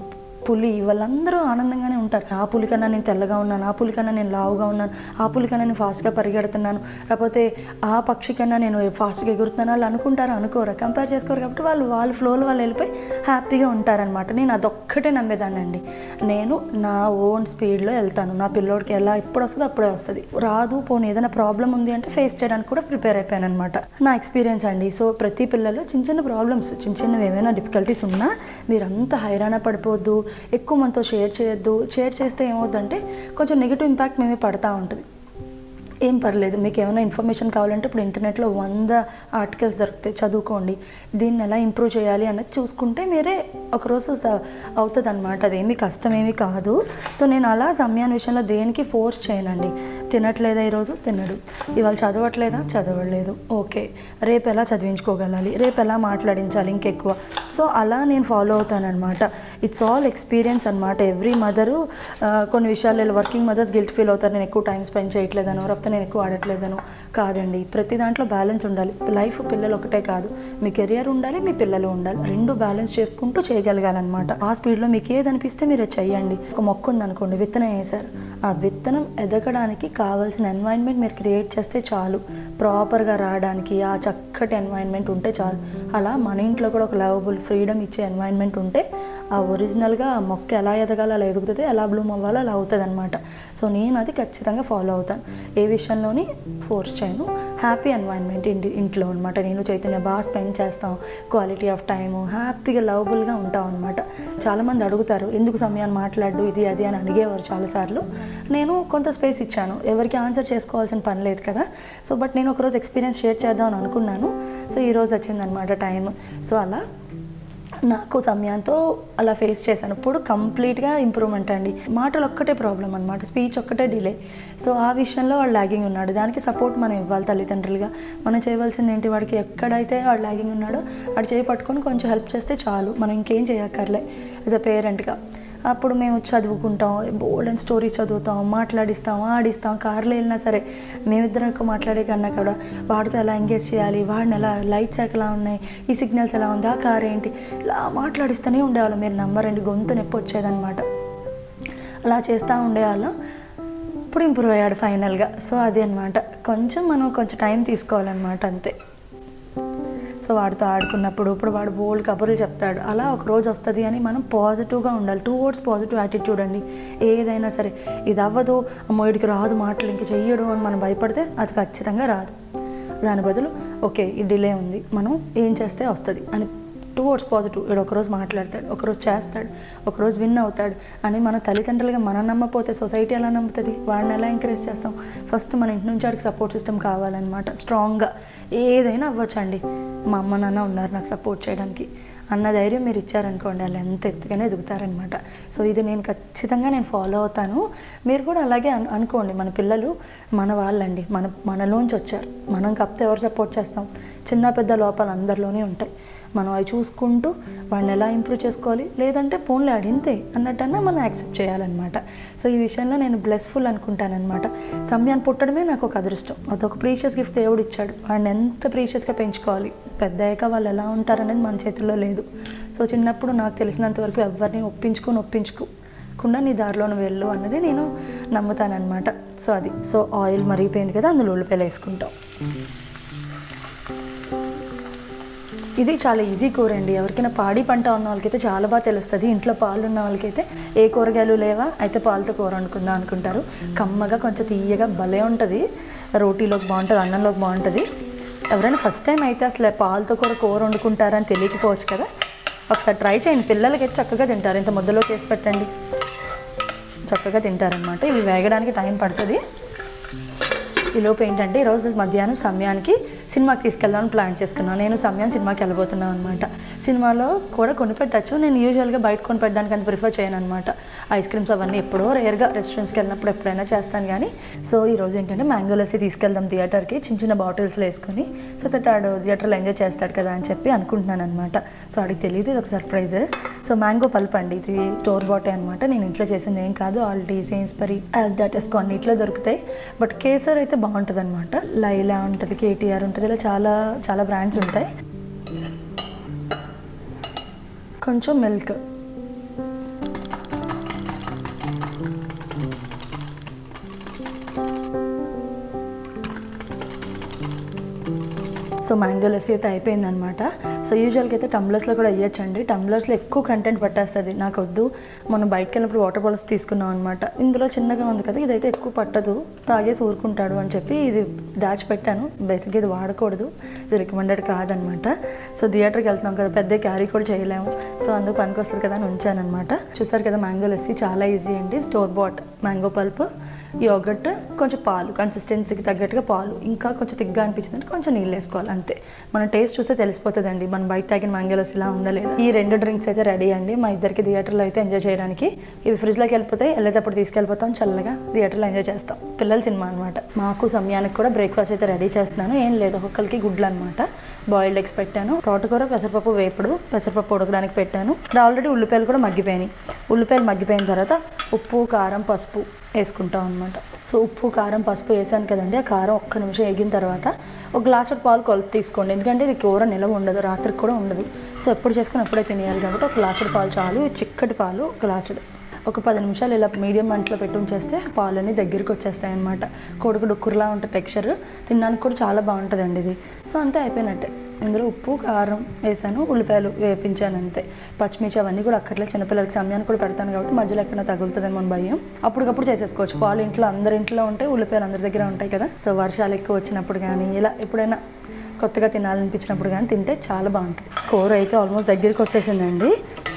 పులి వాళ్ళందరూ ఆనందంగానే ఉంటారు. ఆ పులికన్నా నేను తెల్లగా ఉన్నాను ఆ పులికన్నా నేను లావుగా ఉన్నాను ఆ పులికన్నా నేను ఫాస్ట్గా పరిగెడుతున్నాను లేకపోతే ఆ పక్షికన్నా నేను ఫాస్ట్గా ఎగురుతున్నాను వాళ్ళు అనుకుంటారు అనుకోరు. కంపేర్ చేసుకోరు కాబట్టి వాళ్ళు వాళ్ళ ఫ్లోలో వాళ్ళు వెళ్ళిపోయి హ్యాపీగా ఉంటారనమాట నేను అదొక్కటే నమ్మేదాన్ని అండి. నేను నా ఓన్ స్పీడ్లో వెళ్తాను. నా పిల్లోడికి ఎలా ఎప్పుడు వస్తుందో అప్పుడే వస్తుంది. రాదు పోనీ ఏదైనా ప్రాబ్లం ఉంది అంటే ఫేస్ చేయడానికి కూడా ప్రిపేర్ అయిపోయాను అనమాట నా ఎక్స్పీరియన్స్ అండి. సో ప్రతి పిల్లలు చిన్న చిన్న ప్రాబ్లమ్స్ చిన్న చిన్నవి ఏమైనా డిఫికల్టీస్ ఉన్నా మీరంతా హైరాణ పడిపోద్దు. ఎక్కువ మనతో షేర్ చేయొద్దు. షేర్ చేస్తే ఏమవుతుందంటే కొంచెం నెగిటివ్ ఇంపాక్ట్ మేమే పడతా ఉంటుంది. ఏం పర్లేదు మీకు ఏమైనా ఇన్ఫర్మేషన్ కావాలంటే ఇప్పుడు ఇంటర్నెట్లో వంద ఆర్టికల్స్ దొరుకుతాయి చదువుకోండి. దీన్ని ఎలా ఇంప్రూవ్ చేయాలి అన్నది చూసుకుంటే మీరే ఒకరోజు అవుతుంది అనమాట అదేమీ కష్టమేమి కాదు. సో నేను అలా సమయాన్ని విషయంలో దేనికి ఫోర్స్ చేయనండి. తినట్లేదా ఈరోజు? తినడు ఇవాళ చదవట్లేదా? చదవట్లేదు ఓకే. రేపు ఎలా చదివించుకోగలాలి? రేపు ఎలా మాట్లాడించాలి ఇంకెక్కువ? సో అలా నేను ఫాలో అవుతానమాట ఇట్స్ ఆల్ ఎక్స్పీరియన్స్ అనమాట ఎవ్రీ మదరు కొన్ని విషయాల్లో వర్కింగ్ మదర్స్ గిల్ట్ ఫీల్ అవుతారు. నేను ఎక్కువ టైం స్పెండ్ చేయట్లేదనో లేకపోతే నేను ఎక్కువ ఆడట్లేదనో కాదండి. ప్రతి దాంట్లో బ్యాలెన్స్ ఉండాలి. లైఫ్ పిల్లలు ఒకటే కాదు. మీ కెరియర్ ఉండాలి మీ పిల్లలు ఉండాలి. రెండు బ్యాలెన్స్ చేసుకుంటూ చేయగలగాలన్నమాట. ఆ స్పీడ్లో మీకు ఏది అనిపిస్తే మీరు చేయండి చెయ్యండి. ఒక మొక్క ఉందనుకోండి విత్తనం వేసారు ఆ విత్తనం ఎదగడానికి కావాల్సిన ఎన్వైర్న్మెంట్ మీరు క్రియేట్ చేస్తే చాలు. ప్రాపర్గా రావడానికి ఆ చక్కటి ఎన్వైర్న్మెంట్ ఉంటే చాలు. అలా మన ఇంట్లో కూడా ఒక లవబుల్ ఫ్రీడమ్ ఇచ్చే ఎన్వైర్న్మెంట్ ఉంటే ఆ ఒరిజినల్గా మొక్క ఎలా ఎదగాలో అలా ఎదుగుతుంది ఎలా బ్లూమ్ అవ్వాలో అలా అవుతుంది అనమాట సో నేను అది ఖచ్చితంగా ఫాలో అవుతాను. ఏ విషయంలోని ఫోర్స్ చేయను. హ్యాపీ ఎన్వైరన్మెంట్ ఇంటి ఇంట్లో అనమాట నేను చైతన్య బాగా స్పెండ్ చేస్తాం. క్వాలిటీ ఆఫ్ టైము హ్యాపీగా లవబుల్గా ఉంటాం అనమాట చాలామంది అడుగుతారు ఎందుకు సమయాన్ని మాట్లాడు ఇది అది అని అడిగేవారు చాలాసార్లు. నేను కొంత స్పేస్ ఇచ్చాను. ఎవరికి ఆన్సర్ చేసుకోవాల్సిన పని లేదు కదా. సో బట్ నేను ఒకరోజు ఎక్స్పీరియన్స్ షేర్ చేద్దాం అని అనుకున్నాను. సో ఈరోజు వచ్చిందనమాట టైం సో అలా నాకు సమయంతో అలా ఫేస్ చేశాను. ఇప్పుడు కంప్లీట్గా ఇంప్రూవ్మెంట్ అండి. మాటలు ఒక్కటే ప్రాబ్లం అనమాట స్పీచ్ ఒక్కటే డిలే సో ఆ విషయంలో వాడు లాగింగ్ ఉన్నాడు. దానికి సపోర్ట్ మనం ఇవ్వాలి తల్లిదండ్రులుగా. మనం చేయవలసింది ఏంటి? వాడికి ఎక్కడైతే వాడు లాగింగ్ ఉన్నాడో వాడు చేయి పట్టుకొని కొంచెం హెల్ప్ చేస్తే చాలు. మనం ఇంకేం చేయక్కర్లే. యాజ్ అ పేరెంట్గా అప్పుడు మేము చదువుకుంటాం బోల్డ్ అండ్ చదువుతాం మాట్లాడిస్తాం ఆడిస్తాం కార్లో వెళ్ళినా సరే మేమిద్దరం మాట్లాడే కన్నా కూడా వాడితో ఎలా ఎంగేజ్ చేయాలి వాడిని ఎలా లైట్స్ ఎలా ఉన్నాయి ఈ సిగ్నల్స్ ఎలా ఉంది ఆ కార్ ఏంటి ఇలా మాట్లాడిస్తూనే ఉండేవాళ్ళం. మీరు నమ్మరండి గొంతు నొప్పి వచ్చేదనమాట అలా చేస్తూ ఉండేవాళ్ళం. ఇప్పుడు ఇంప్రూవ్ అయ్యాడు ఫైనల్గా సో అది అనమాట కొంచెం మనం కొంచెం టైం తీసుకోవాలన్నమాట అంతే. సో వాడితో ఆడుకున్నప్పుడు ఇప్పుడు వాడు బోల్డ్ కబుర్లు చెప్తాడు. అలా ఒక రోజు వస్తుంది అని మనం పాజిటివ్గా ఉండాలి. టూ వర్డ్స్ పాజిటివ్ యాటిట్యూడ్ అండి. ఏదైనా సరే ఇది అవ్వదు అమ్మో వీడికి రాదు మాటలు ఇంక చెయ్యడు అని మనం భయపడితే అది ఖచ్చితంగా రాదు. దాని బదులు ఓకే ఈ డిలే ఉంది మనం ఏం చేస్తే వస్తుంది అని టూ వర్డ్స్ పాజిటివ్ వీడు ఒకరోజు మాట్లాడతాడు ఒకరోజు చేస్తాడు ఒకరోజు విన్ అవుతాడు అని మన తల్లిదండ్రులుగా మనం నమ్మపోతే సొసైటీ ఎలా నమ్ముతుంది? వాడిని ఎలా ఎంకరేజ్ చేస్తాం? ఫస్ట్ మన ఇంటి నుంచి వాడికి సపోర్ట్ సిస్టమ్ కావాలన్నమాట స్ట్రాంగ్గా ఏదైనా అవ్వచ్చండి. మా అమ్మ నాన్న ఉన్నారు నాకు సపోర్ట్ చేయడానికి. అన్న ధైర్యం మీరు ఇచ్చారనుకోండి వాళ్ళు ఎంత ఎత్తుగానే ఎదుగుతారనమాట. సో ఇది నేను ఖచ్చితంగా నేను ఫాలో అవుతాను. మీరు కూడా అలాగే అను అనుకోండి మన పిల్లలు మన వాళ్ళండి మన మనలోంచి వచ్చారు. మనం కప్తే ఎవరు సపోర్ట్ చేస్తాం? చిన్న పెద్ద లోపాలు అందరిలోనే ఉంటాయి. మనం అవి చూసుకుంటూ వాడిని ఎలా ఇంప్రూవ్ చేసుకోవాలి? లేదంటే ఫోన్లో అడింతే అన్నట్టన్నా మనం యాక్సెప్ట్ చేయాలన్నమాట. సో ఈ విషయంలో నేను బ్లెస్ఫుల్ అనుకుంటానన్నమాట. సమయాన్ని పుట్టడమే నాకు ఒక అదృష్టం. అదొక ప్రీషియస్ గిఫ్ట్ దేవుడు ఇచ్చాడు. వాడిని ఎంత ప్రీషియస్గా పెంచుకోవాలి? పెద్ద అయ్యాక వాళ్ళు ఎలా ఉంటారనేది మన చేతుల్లో లేదు. సో చిన్నప్పుడు నాకు తెలిసినంత వరకు ఎవరిని ఒప్పించుకొని ఒప్పించుకోకుండా నీ దారిలోనే వెళ్ళు అన్నది నేను నమ్ముతానమాట సో అది. సో ఆయిల్ మరిగిపోయింది కదా అందులో ఉల్లిపాయలు వేసుకుంటాం. ఇది చాలా ఈజీ కూర అండి. ఎవరికైనా పాడి పంట ఉన్న వాళ్ళకైతే చాలా బాగా తెలుస్తుంది. ఇంట్లో పాలు ఉన్న వాళ్ళకైతే ఏ కూరగాయలు లేవా అయితే పాలతో కూర వండుకుందాం అనుకుంటారు. కమ్మగా కొంచెం తీయగా భలే ఉంటుంది. రోటీలోకి బాగుంటుంది అన్నంలోకి బాగుంటుంది. ఎవరైనా ఫస్ట్ టైం అయితే అసలు పాలతో కూర కూర వండుకుంటారని తెలియకపోవచ్చు కదా. ఒకసారి ట్రై చేయండి. పిల్లలకి అయితే చక్కగా తింటారు. ఇంత ముద్దలో చేసి పెట్టండి. చక్కగా తింటారనమాట ఇవి వేగడానికి టైం పడుతుంది. ఈలోపు ఏంటంటే ఈరోజు మధ్యాహ్నం సమయానికి సినిమాకి తీసుకెళ్దామని ప్లాన్ చేసుకున్నాను. నేను సమయం సినిమాకి వెళ్ళబోతున్నాను అనమాట సినిమాలో కూడా కొనిపెట్టచ్చు. నేను యూజువల్గా బయట కొనిపెట్టడానికి అంత ప్రిఫర్ చేయను అనమాట ఐస్ క్రీమ్స్ అవన్నీ ఎప్పుడో రేర్గా రెస్టారెంట్స్కి వెళ్ళినప్పుడు ఎప్పుడైనా చేస్తాను కానీ సో ఈ రోజు ఏంటంటే మ్యాంగో లస్సీ తీసుకెళ్దాం థియేటర్కి చిన్న చిన్న బాటిల్స్లో వేసుకొని సో దట్ ఆడు థియేటర్లో ఎంజాయ్ చేస్తాడు కదా అని చెప్పి అనుకుంటున్నాను అనమాట సో ఆడికి తెలియదు ఇది ఒక సర్ప్రైజ్ సో మ్యాంగో పల్ప్ అండి ఇది స్టోర్ బాటే అనమాట నేను ఇంట్లో చేసింది ఏం కాదు. ఆల్రెడీ సేన్స్పరీ యాజ్ డటెస్ కొన్నిట్లో దొరుకుతాయి. బట్ కేసర్ అయితే బాగుంటుంది అనమాట లైలా ఉంటుంది కేటీఆర్ ఉంటుంది ఇలా చాలా చాలా బ్రాండ్స్ ఉంటాయి. కొంచెం మిల్క్. సో మ్యాంగో లస్సీ అయితే అయిపోయిందనమాట సో యూజువల్గా అయితే టంబ్లర్స్లో కూడా వేయచ్చండి టంబ్లర్స్లో ఎక్కువ కంటెంట్ పట్టేస్తుంది. నాకు వద్దు మనం బయటకు వెళ్ళినప్పుడు వాటర్ బాటిల్స్ తీసుకున్నాం అనమాట ఇందులో చిన్నగా ఉంది కదా ఇదైతే ఎక్కువ పట్టదు. తాగేసి ఊరుకుంటాడు అని చెప్పి ఇది దాచిపెట్టాను. బేసిక్గా ఇది వాడకూడదు. ఇది రికమెండెడ్ కాదనమాట సో థియేటర్కి వెళ్తున్నాం కదా పెద్ద క్యారీ కూడా చేయలేము. సో అందుకు పనికి వస్తుంది కదా అని ఉంచానమాట చూస్తారు కదా మ్యాంగో లస్సీ చాలా ఈజీ అండి. Store bought mango pulp yogurt కొంచెం పాలు కన్సిస్టెన్సీకి తగ్గట్టుగా పాలు. ఇంకా కొంచెం తిగ్గా అనిపించిందంటే కొంచెం నీళ్ళు వేసుకోవాలి అంతే. మన టేస్ట్ చూస్తే తెలిసిపోతుందండి. మనం బయట తాగిన మంగళస్ ఇలా ఉందా లేదా? ఈ రెండు డ్రింక్స్ అయితే రెడీ అండి. మా ఇద్దరికి థియేటర్లో అయితే ఎంజాయ్ చేయడానికి. ఇవి ఫ్రిడ్జ్లోకి వెళ్ళిపోతే వెళ్ళేటప్పుడు తీసుకెళ్ళిపోతాం చల్లగా థియేటర్లో ఎంజాయ్ చేస్తాం. పిల్లల సినిమా అనమాట మాకు సమయానికి కూడా బ్రేక్ఫాస్ట్ అయితే రెడీ చేస్తున్నాను. ఏం లేదు ఒక్కొక్కరికి గుడ్లు అనమాట బాయిల్డ్ ఎగ్స్ పెట్టాను. తోటకూర పెసరపప్పు వేపుడు పెసరపప్పు ఉడకడానికి పెట్టాను. ఆల్రెడీ ఉల్లిపాయలు కూడా మగ్గిపోయినాయి. ఉల్లిపాయలు మగ్గిపోయిన తర్వాత ఉప్పు కారం పసుపు వేసుకుంటాం అనమాట సో ఉప్పు కారం పసుపు వేసాను కదండి. ఆ కారం ఒక్క నిమిషం వేగిన తర్వాత ఒక గ్లాస్ పాలు కొలత తీసుకోండి. ఎందుకంటే ఇది కూర నిలవ ఉండదు రాత్రికి కూడా ఉండదు. సో ఎప్పుడు చేసుకుని అప్పుడే తినేయాలి కాబట్టి ఒక గ్లాసుడు పాలు చాలు. చిక్కటి పాలు ఒక గ్లాసుడు ఒక పది నిమిషాలు ఇలా మీడియం మంటలో పెట్టి ఉంచేస్తే పాలన్నీ దగ్గరికి వచ్చేస్తాయి అనమాట కొడుకు డుక్కురులా ఉంటుంది టెక్స్చర్. తినడానికి కూడా చాలా బాగుంటుందండి ఇది. సో అంతే అయిపోయినట్టే. ఇందులో ఉప్పు కారం వేసాను ఉల్లిపాయలు వేపించాను అంతే. పచ్చిమిర్చి అవన్నీ కూడా అక్కర్లే చిన్నపిల్లలకి సమయాన్ని కూడా పెడతాను కాబట్టి మధ్యలో ఎక్కడ తగులుతుందని మన భయం. అప్పటికప్పుడు చేసేసుకోవచ్చు. పాలు ఇంట్లో అందరి ఇంట్లో ఉంటే ఉల్లిపాయలు అందరి దగ్గర ఉంటాయి కదా. సో వర్షాలు ఎక్కువ వచ్చినప్పుడు కానీ ఇలా ఎప్పుడైనా కొత్తగా తినాలనిపించినప్పుడు కానీ తింటే చాలా బాగుంటుంది. కూర అయితే ఆల్మోస్ట్ దగ్గరికి వచ్చేసిందండి.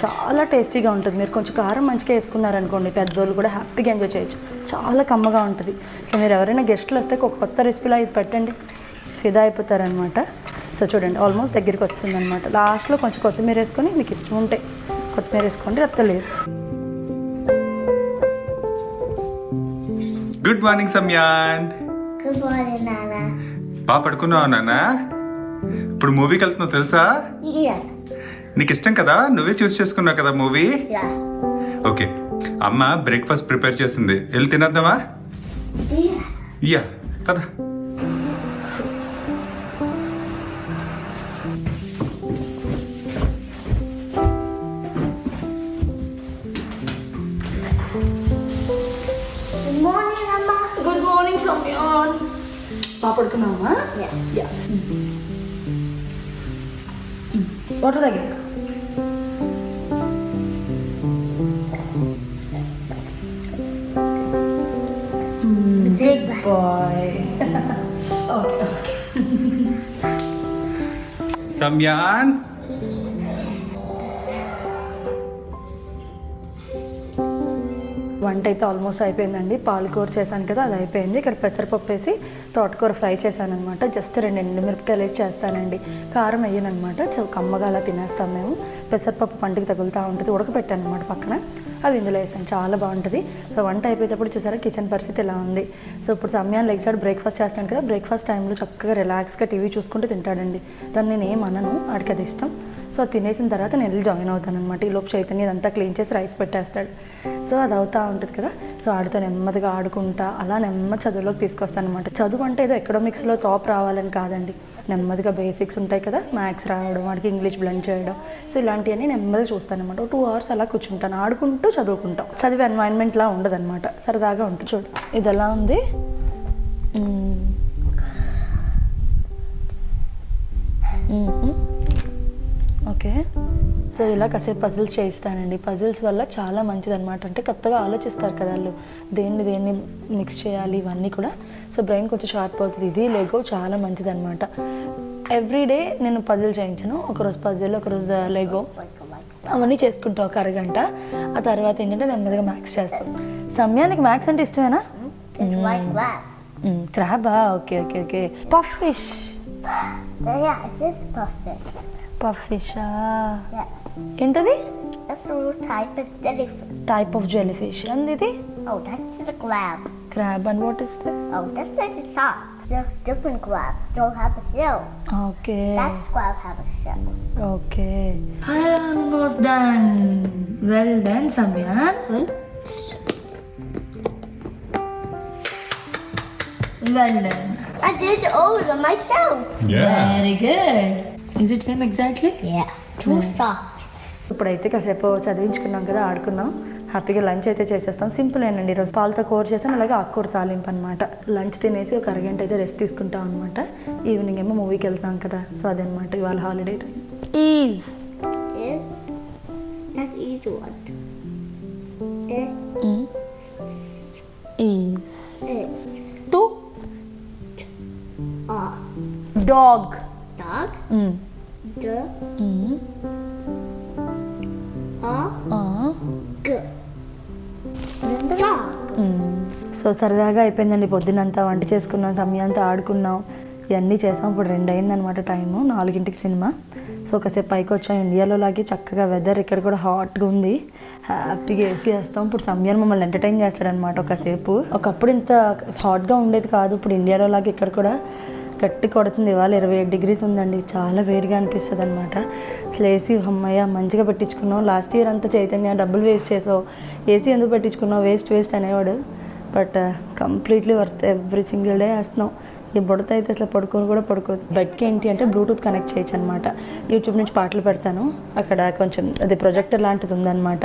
చాలా టేస్టీగా ఉంటుంది. మీరు కొంచెం కారం మంచిగా వేసుకున్నారనుకోండి పెద్దోళ్ళు కూడా హ్యాపీగా ఎంజాయ్ చేయొచ్చు. చాలా కమ్మగా ఉంటుంది. సో మీరు ఎవరైనా గెస్ట్లు వస్తే ఒక కొత్త రెసిపీలో ఇది పెట్టండి. ఫిదా అయిపోతారనమాట సో చూడండి. ఆల్మోస్ట్ దగ్గరికి వచ్చిందనమాట. లాస్ట్లో కొంచెం కొత్తిమీర వేసుకొని మీకు ఇష్టం ఉంటే కొత్తిమీర వేసుకోండి లేకపోతే లేదు. Good morning Samayan. బాగా పడుకున్నావా నాన్న ఇప్పుడు మూవీకి వెళ్తున్నావు తెలుసా. నీకు ఇష్టం కదా? నువ్వే చూస్ చేసుకున్నావు కదా మూవీ. ఓకే అమ్మ బ్రేక్ఫాస్ట్ ప్రిపేర్ చేసింది. వెళ్ళి తినేద్దామా. ఇయ్యా పద. బాగా పడుకున్నావా Yeah. Yeah water boy Samayan వంట అయితే ఆల్మోస్ట్ అయిపోయిందండి. పాలకూర చేశాను కదా అది అయిపోయింది. ఇక్కడ పెసరపప్పు వేసి తోటకూర ఫ్రై చేశాను అనమాట జస్ట్ రెండు ఎండుమిరపకాయలు వేసి చేస్తానండి. కారం వేయనమాట సో కమ్మగా అలా తినేస్తాం మేము. పెసరపప్పు పంటికి తగులుతూ ఉంటుంది. ఉడకపెట్టాను అనమాట పక్కన. అవి ఇందులో వేసాను. చాలా బాగుంటుంది. సో వంట అయిపోయేటప్పుడు చూసారా కిచెన్ పరిస్థితి ఇలా ఉంది. సో ఇప్పుడు సమయాన్ని లెగ్ సైడ్ బ్రేక్ఫాస్ట్ చేస్తాను కదా. బ్రేక్ఫాస్ట్ టైంలో చక్కగా రిలాక్స్గా టీవీ చూసుకుంటూ తింటాడండి. దాన్ని నేను ఏం అనను. ఆడికి అది ఇష్టం. సో తినేసిన తర్వాత నేను వెళ్ళి జాయిన్ అవుతాను అనమాట ఈ లోపు చైతన్య ఇదంతా క్లీన్ చేసి రైస్ పెట్టేస్తాడు. సో అది అవుతా ఉంటుంది కదా. సో ఆడితో నెమ్మదిగా ఆడుకుంటా అలా నెమ్మది చదువులోకి తీసుకొస్తాను అనమాట చదువు అంటే ఏదో ఎకనామిక్స్లో టాప్ రావాలని కాదండి. నెమ్మదిగా బేసిక్స్ ఉంటాయి కదా మ్యాథ్స్ రావడం వాడికి ఇంగ్లీష్ బ్లెండ్ చేయడం. సో ఇలాంటివన్నీ నెమ్మదిగా చూస్తాను అనమాట టూ అవర్స్ అలా కూర్చుంటాను ఆడుకుంటూ చదువుకుంటాం. చదివే ఎన్వైరన్మెంట్లా ఉండదన్నమాట. సరదాగా ఉంటుంది చూడు. ఇది ఎలా ఉంది. ఓకే. సో ఇలా కాసేపు పజిల్స్ చేయిస్తానండి. పజిల్స్ వల్ల చాలా మంచిది అనమాట అంటే కొత్తగా ఆలోచిస్తారు కదా వాళ్ళు. దేన్ని దేన్ని మిక్స్ చేయాలి ఇవన్నీ కూడా. సో బ్రెయిన్ కొంచెం షార్ప్ అవుతుంది. ఇది లెగో చాలా మంచిది అనమాట ఎవ్రీడే నేను పజిల్ చేయించాను. ఒకరోజు పజిల్ ఒకరోజు లెగో అవన్నీ చేసుకుంటాం ఒక అరగంట. ఆ తర్వాత ఏంటంటే నెమ్మదిగా మ్యాథ్స్ చేస్తాం. సమయానికి మ్యాథ్స్ అంటే ఇష్టమేనా. క్రాబా okay okay okay puff fish yeah, ఫిషా Yeah. ఏంటది That's a little type of jellyfish. Type of jellyfish and ఇది Oh, that's the crab. Crab and what is this Oh, that's not the top. The different crab don't have a shell. Okay That's crab have a shell. Okay almost done well done సమయాన్ well done I did all of them myself. Very good Is it same exactly Yeah. Too soft. ఇప్పుడైతే కాసేపు చదివించుకున్నాం కదా ఆడుకున్నాం. హ్యాపీగా లంచ్ అయితే చేసేస్తాం. సింపుల్ ఏనండి. ఈరోజు పాలతో కూర చేసాను అలాగే ఆకుకూర తాలింపు అనమాట లంచ్ తినేసి ఒక అరగంట అయితే రెస్ట్ తీసుకుంటాం అనమాట ఈవినింగ్ ఏమో మూవీకి వెళ్తాం కదా సో అదనమాట ఇవాళ holiday time is to a dog dog. The a g. So సరదాగా అయిపోయిందండి పొద్దునంతా వంట చేసుకున్నాం సమయంతా ఆడుకున్నాం ఇవన్నీ చేసాం. ఇప్పుడు రెండు అయిందనమాట టైము నాలుగింటికి సినిమా. సో ఒకసేపు పైకి వచ్చాం ఇండియాలో లాగే చక్కగా వెదర్ ఇక్కడ కూడా హాట్గా ఉంది. హ్యాపీగా ఏసీ వేస్తాం. ఇప్పుడు సమయాన్ని మమ్మల్ని ఎంటర్టైన్ చేస్తాడనమాట ఒకసేపు ఒకప్పుడు ఇంత హాట్గా ఉండేది కాదు ఇప్పుడు ఇండియాలో లాగే ఇక్కడ కూడా గట్టి కొడుతుంది. ఇవాళ ఇరవై ఏడు డిగ్రీస్ ఉందండి. చాలా వేడిగా అనిపిస్తుంది అనమాట అసలు ఏసీ అమ్మయ్య మంచిగా పెట్టించుకున్నావు. లాస్ట్ ఇయర్ అంతా చైతన్య డబ్బులు వేస్ట్ చేసావు. ఏసీ ఎందుకు పెట్టించుకున్నావు? వేస్ట్ వేస్ట్ అనేవాడు. But completely worth every single day వేస్తున్నాం ఈ బుడత అయితే అసలు పడుకొని కూడా పడుకోదు. బెడ్కి ఏంటి అంటే బ్లూటూత్ కనెక్ట్ చేయొచ్చు అనమాట యూట్యూబ్ నుంచి పాటలు పెడతాను. అక్కడ కొంచెం అది ప్రొజెక్టర్ లాంటిది ఉందన్నమాట.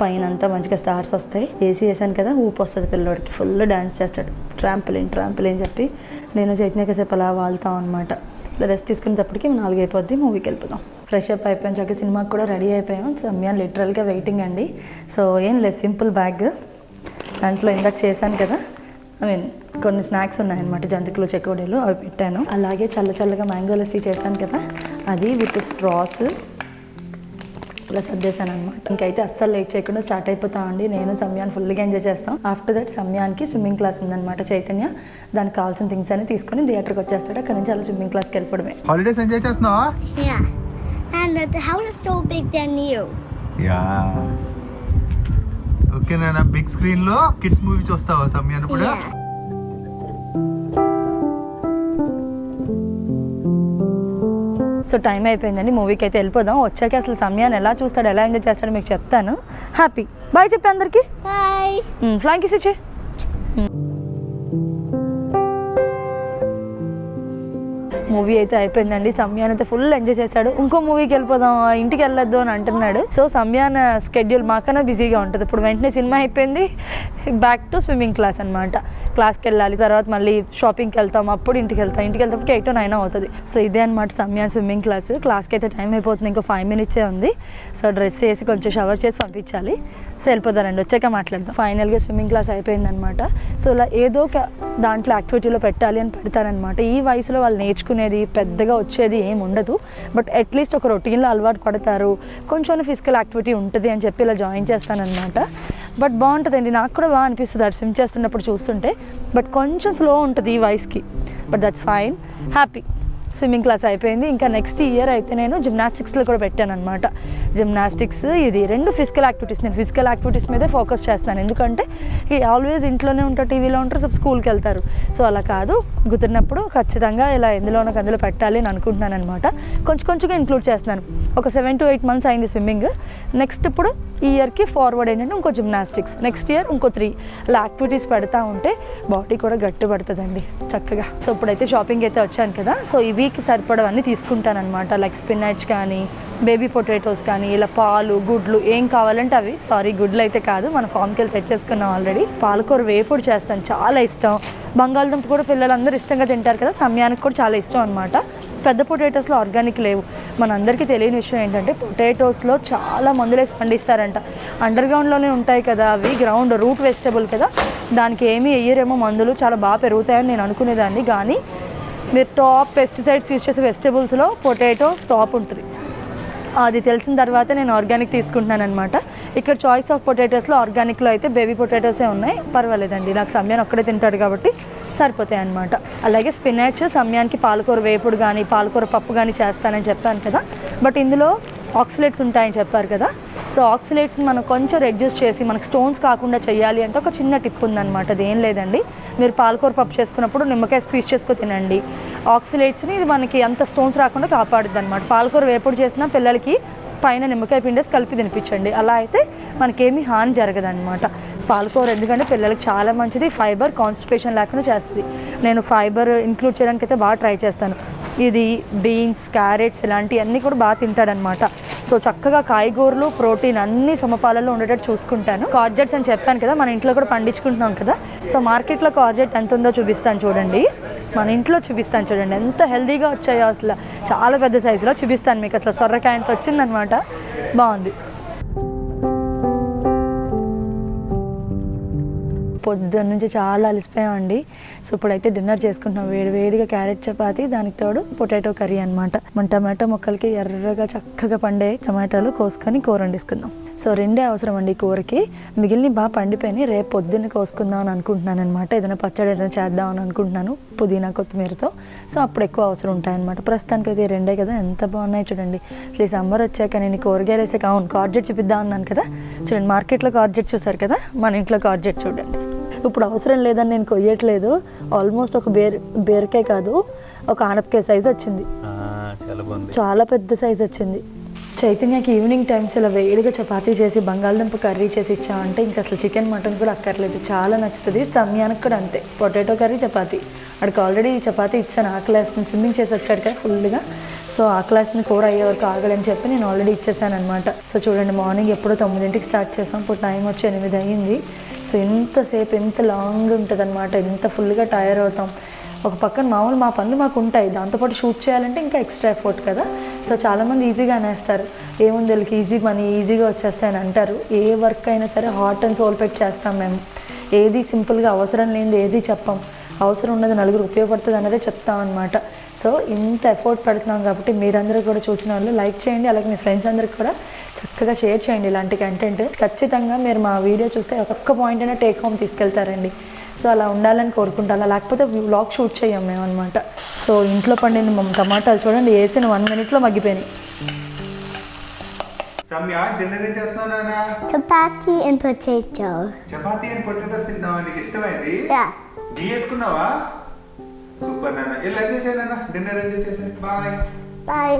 పైన అంతా మంచిగా స్టార్స్ వస్తాయి. ఏసీ వేసాను కదా ఊపు వస్తుంది పిల్లోడికి. ఫుల్ డ్యాన్స్ చేస్తాడు. ట్రాంపులిన్ ట్రాంపులిన్ చెప్పి నేను చైతన్య కాసేపు అలా వాళ్తాం అనమాట ఇలా రెస్ట్ తీసుకునేటప్పటికి నాలుగు అయిపోద్ది మూవీకి వెళ్ళిపోదాం. ఫ్రెష్ అప్ అయిపోయాం చక్క సినిమాకి కూడా రెడీ అయిపోయాం సమయం లిటరల్గా వెయిటింగ్ అండి. సో ఏం లేదు సింపుల్ బ్యాగ్ దాంట్లో ఇందాక చేశాను కదా. ఐ మీన్ కొన్ని స్నాక్స్ ఉన్నాయన్నమాట. జంతికలు చెకోడీలు అవి పెట్టాను. అలాగే చల్ల చల్లగా మ్యాంగో లస్సీ చేశాను కదా. అది విత్ స్ట్రాస్ ఇలా సర్దేశాను అనమాట ఇంకైతే అస్సలు లేట్ చేయకుండా స్టార్ట్ అయిపోతామండి. నేను సమయాన్ని ఫుల్గా ఎంజాయ్ చేస్తాం. ఆఫ్టర్ దట్ సమయానికి స్విమ్మింగ్ క్లాస్ ఉందన్నమాట చైతన్య. దానికి కావాల్సిన థింగ్స్ అన్ని తీసుకొని థియేటర్కి వచ్చేస్తాడు. అక్కడ నుంచి అలా స్విమ్మింగ్ క్లాస్కి వెళ్ళిపోవడమే. హాలిడేస్ ఎంజాయ్ చేస్తున్నావా? Yeah. And the house is so big than you. Yeah okay నాన్న బిగ్ స్క్రీన్లో కిడ్స్ మూవీ చూస్తావా సమయాన్ని కూడా? Yeah. సో టైం అయిపోయిందండి మూవీకి అయితే వెళ్ళిపోదాం. వచ్చాక అసలు సమయాన్ని ఎలా చూస్తాడు ఎలా ఎంజాయ్ చేస్తాడో మీకు చెప్తాను. హ్యాపీ బాయ్ చెప్పి అందరికీ. ఇస్ ఇచ్చే మూవీ అయితే అయిపోయిందండి. సమ్యాన్ అయితే ఫుల్ ఎంజాయ్ చేశాడు. ఇంకో మూవీకి వెళ్ళిపోదాం ఇంటికి వెళ్ళొద్దు అని అంటున్నాడు. సో సమ్యాన్ స్కెడ్యూల్ మాకన్నా బిజీగా ఉంటుంది. ఇప్పుడు వెంటనే సినిమా అయిపోయింది. బ్యాక్ టు స్విమ్మింగ్ క్లాస్ అనమాట క్లాస్కి వెళ్ళాలి తర్వాత మళ్ళీ షాపింగ్కి వెళ్తాం అప్పుడు ఇంటికి వెళ్తాం. ఇంటికి వెళ్తే ఎయిట్ నైన్ అవుతుంది. సో ఇదే అనమాట సమయా స్విమ్మింగ్ క్లాస్. క్లాస్కి అయితే టైం అయిపోతుంది ఇంకో ఫైవ్ మినిట్సే ఉంది. సో డ్రెస్ వేసి కొంచెం షవర్ చేసి పంపించాలి. సో వెళ్ళిపోతారండి వచ్చాక మాట్లాడదాం. ఫైనల్గా స్విమ్మింగ్ క్లాస్ అయిపోయిందనమాట సో ఇలా ఏదో ఒక దాంట్లో యాక్టివిటీలో పెట్టాలి అని పెడతారనమాట ఈ వయసులో వాళ్ళు నేర్చుకునేది పెద్దగా వచ్చేది ఏం ఉండదు. బట్ అట్లీస్ట్ ఒక రొటీన్లో అలవాటు పడతారు. కొంచెం ఫిజికల్ యాక్టివిటీ ఉంటుంది అని చెప్పి ఇలా జాయిన్ చేస్తానన్నమాట. బట్ బాగుంటుందండి. నాకు కూడా బాగా అనిపిస్తుంది అది స్విమ్ చేస్తున్నప్పుడు చూస్తుంటే. బట్ కొంచెం స్లో ఉంటుంది ఈ వయసుకి but that's fine happy swimming class అయిపోయింది. ఇంకా నెక్స్ట్ ఇయర్ అయితే నేను జిమ్నాస్టిక్స్లో కూడా పెట్టాను అనమాట జిమ్నాస్టిక్స్ ఇది రెండు ఫిజికల్ యాక్టివిటీస్ నేను ఫిజికల్ యాక్టివిటీస్ మీదే ఫోకస్ చేస్తాను. ఎందుకంటే ఈ ఆల్వేస్ ఇంట్లోనే ఉంటారు టీవీలో ఉంటారు సో స్కూల్కి వెళ్తారు. సో అలా కాదు. కుదిరినప్పుడు ఖచ్చితంగా ఇలా ఎందులోనో కందులో పెట్టాలి అని అనుకుంటున్నాను అనమాట కొంచెం కొంచెంగా ఇంక్లూడ్ చేస్తున్నాను. ఒక సెవెన్ టు ఎయిట్ మంత్స్ అయింది స్విమ్మింగ్ నెక్స్ట్ ఇప్పుడు ఈ ఇయర్కి ఫార్వర్డ్ ఏంటంటే ఇంకో జిమ్నాస్టిక్స్ నెక్స్ట్ ఇయర్ ఇంకో త్రీ అలా యాక్టివిటీస్ పెడతా ఉంటే బాడీ కూడా గట్టి పడుతుందండి చక్కగా. సో ఇప్పుడైతే షాపింగ్ అయితే వచ్చాను కదా. సో ఇవి వీక్ సరిపడవన్నీ తీసుకుంటానమాట లైక్ స్పినాచ్ కానీ బేబీ పొటాటోస్ కానీ ఇలా పాలు గుడ్లు ఏం కావాలంటే అవి. సారీ గుడ్లు అయితే కాదు. మన ఫామ్కి వెళ్ళి తెచ్చేసుకున్నాం ఆల్రెడీ పాలకూర వేపుడు చేస్తాను. చాలా ఇష్టం. బంగాళదుంప కూడా పిల్లలందరూ ఇష్టంగా తింటారు కదా. సమయానికి కూడా చాలా ఇష్టం అనమాట పెద్ద పొటాటోస్లో ఆర్గానిక్ లేవు. మనందరికీ తెలియని విషయం ఏంటంటే పొటాటోస్లో చాలా మందులు వేసి పండిస్తారంట. అండర్ గ్రౌండ్లోనే ఉంటాయి కదా అవి. గ్రౌండ్ రూట్ వెజిటబుల్ కదా. దానికి ఏమీ వేయరేమో మందులు. చాలా బాగా పెరుగుతాయని నేను అనుకునేదాన్ని. కానీ మీరు టాప్ పెస్టిసైడ్స్ యూజ్ చేసే వెజిటబుల్స్లో పొటాటో టాప్ ఉంటుంది. అది తెలిసిన తర్వాత నేను ఆర్గానిక్ తీసుకుంటున్నాను అనమాట ఇక్కడ చాయిస్ ఆఫ్ పొటాటోస్లో ఆర్గానిక్లో అయితే బేబీ పొటాటోసే ఉన్నాయి. పర్వాలేదండి నాకు సమయాన్ని ఒక్కడే తింటాడు కాబట్టి సరిపోతాయి అనమాట అలాగే స్పినాచ్ సమయానికి పాలకూర వేపుడు కానీ పాలకూర పప్పు కానీ చేస్తానని చెప్పాను కదా. బట్ ఇందులో ఆక్సిలేట్స్ ఉంటాయని చెప్పారు కదా. సో ఆక్సిలేట్స్ని మనం కొంచెం రెడ్యూస్ చేసి మనకు స్టోన్స్ కాకుండా చేయాలి అంటే ఒక చిన్న టిప్ ఉందన్నమాట. అది ఏం లేదండి. మీరు పాలకూర పప్పు చేసుకున్నప్పుడు నిమ్మకాయ స్క్వీజ్ చేసుకుని తినండి. ఆక్సిలేట్స్ని ఇది మనకి అంత స్టోన్స్ రాకుండా కాపాడుద్ది అనమాట పాలకూర వేపుడు చేసినా పిల్లలకి పైన నిమ్మకాయ పిండేసి కలిపి తినిపించండి. అలా అయితే మనకేమీ హాని జరగదనమాట పాలకూర ఎందుకంటే పిల్లలకు చాలా మంచిది. ఫైబర్ కాన్స్టిపేషన్ లేకుండా చేస్తుంది. నేను ఫైబర్ ఇంక్లూడ్ చేయడానికి అయితే బాగా ట్రై చేస్తాను. ఇది బీన్స్ క్యారెట్స్ ఇలాంటివన్నీ కూడా బాగా తింటాడనమాట సో చక్కగా కాయగూరలు ప్రోటీన్ అన్ని సమపాలలో ఉండేటట్టు చూసుకుంటాను. కార్జెట్స్ అని చెప్పాను కదా మన ఇంట్లో కూడా పండించుకుంటున్నాం కదా. సో మార్కెట్లో కార్జెట్ ఎంత ఉందో చూపిస్తాను చూడండి. మన ఇంట్లో చూపిస్తాను చూడండి. ఎంత హెల్దీగా వచ్చాయో అసలు. చాలా పెద్ద సైజులో చూపిస్తాను మీకు. అసలు సొర్రకాయ ఎంత వచ్చిందనమాట బాగుంది. పొద్దున్న నుంచి చాలా అలసిపోయామండి. సో ఇప్పుడైతే డిన్నర్ చేసుకుంటున్నాం. వేడి వేడిగా క్యారెట్ చపాతి దానికి తోడు పొటాటో కర్రీ అనమాట మన టమాటో మొక్కలకి ఎర్రగా చక్కగా పండే టమాటాలు కోసుకొని కూర వండేసుకుందాం. సో రెండే అవసరం అండి కూరకి. మిగిలిన బాగా పండిపోయి రేపు పొద్దున్న కోసుకుందాం అని అనుకుంటున్నాను అనమాట ఏదైనా పచ్చడి ఏదైనా చేద్దాం అని అనుకుంటున్నాను పుదీనా కొత్తిమీరతో. సో అప్పుడు ఎక్కువ అవసరం ఉంటాయన్నమాట ప్రస్తుతానికి అయితే రెండే కదా. ఎంత బాగున్నాయి చూడండి. అసలు ఈ సమ్మర్ వచ్చాక నేను కూరగాయలు వేసాక అవును కార్జెట్ చూపిద్దాం అన్నాను కదా. చూడండి మార్కెట్లో కార్జెట్ చూసారు కదా? మన ఇంట్లో కార్జెట్ చూడండి. ఇప్పుడు అవసరం లేదని నేను కొయ్యట్లేదు. ఆల్మోస్ట్ ఒక బేర్ బీరకాయ కాదు ఒక ఆనపకాయ సైజ్ వచ్చింది. చాలా పెద్ద సైజ్ వచ్చింది. చైతన్యకి ఈవినింగ్ టైమ్స్ ఇలా వేడిగా చపాతీ చేసి బంగాళదుంప కర్రీ చేసి ఇచ్చామంటే ఇంకా అసలు చికెన్ మటన్ కూడా అక్కర్లేదు. చాలా నచ్చుతుంది. సమయానికి కూడా అంతే. Potato curry chapati. అక్కడికి ఆల్రెడీ చపాతీ ఇచ్చాను. ఆకలేస్తుంది స్విమ్మింగ్ చేసి వచ్చాడు కదా ఫుల్గా సో ఆకలేస్తుంది కూర అయ్యే వరకు ఆగలని చెప్పి నేను ఆల్రెడీ ఇచ్చేసాను అనమాట సో చూడండి మార్నింగ్ ఎప్పుడో తొమ్మిదింటికి స్టార్ట్ చేసాం. ఇప్పుడు టైం వచ్చి ఎనిమిది అయ్యింది. సో ఎంతసేపు ఎంత లాంగ్ ఉంటుంది అనమాట ఎంత ఫుల్గా టైర్ అవుతాం. ఒక పక్కన మామూలు మా పనులు మాకు ఉంటాయి. దాంతోపాటు షూట్ చేయాలంటే ఇంకా ఎక్స్ట్రా ఎఫర్ట్ కదా. సో చాలామంది ఈజీగా అనేస్తారు. ఏముంది వీళ్ళకి ఈజీ మనీ ఈజీగా వచ్చేస్తాయని అంటారు. ఏ వర్క్ అయినా సరే హార్ట్ అండ్ సోల్ పెట్టి చేస్తాం మేము. ఏది సింపుల్గా అవసరం లేనిది ఏది చెప్పం. అవసరం ఉన్నది నలుగురు ఉపయోగపడుతుంది అన్నదే చెప్తాం అనమాట సో ఇంత ఎఫర్ట్ పెడుతున్నాం కాబట్టి మీరందరూ కూడా చూసిన వాళ్ళు లైక్ చేయండి అలాగే మీ ఫ్రెండ్స్ అందరికి కూడా చక్కగా షేర్ చేయండి ఇలాంటి కంటెంట్ ఖచ్చితంగా మీరు మా వీడియో చూస్తే ఒక్కొక్క పాయింట్ అయినా టేక్ హోమ్ తీసుకెళ్తారండి. సో అలా ఉండాలని కోరుకుంటాను. లేకపోతే వ్లాగ్ షూట్ చేయం మేము అనమాట సో ఇంట్లో పండిన టమాటాలు చూడండి వేసిన వన్ మినిట్లో మగ్గిపోయినాయి. సమ్య డిన్నర్ ఏం. చపాతీ అండ్ పొటాటోస్ తింటావా నీకు ఇష్టమైంది? Yeah. గీ వేసుకున్నావా? సూపర్ నాన్న. ఇలా ఎంజాయ్ చేయాలన్నా డిన్నర్ ఎంజాయ్ చేసాను బాయ్. బాయ్.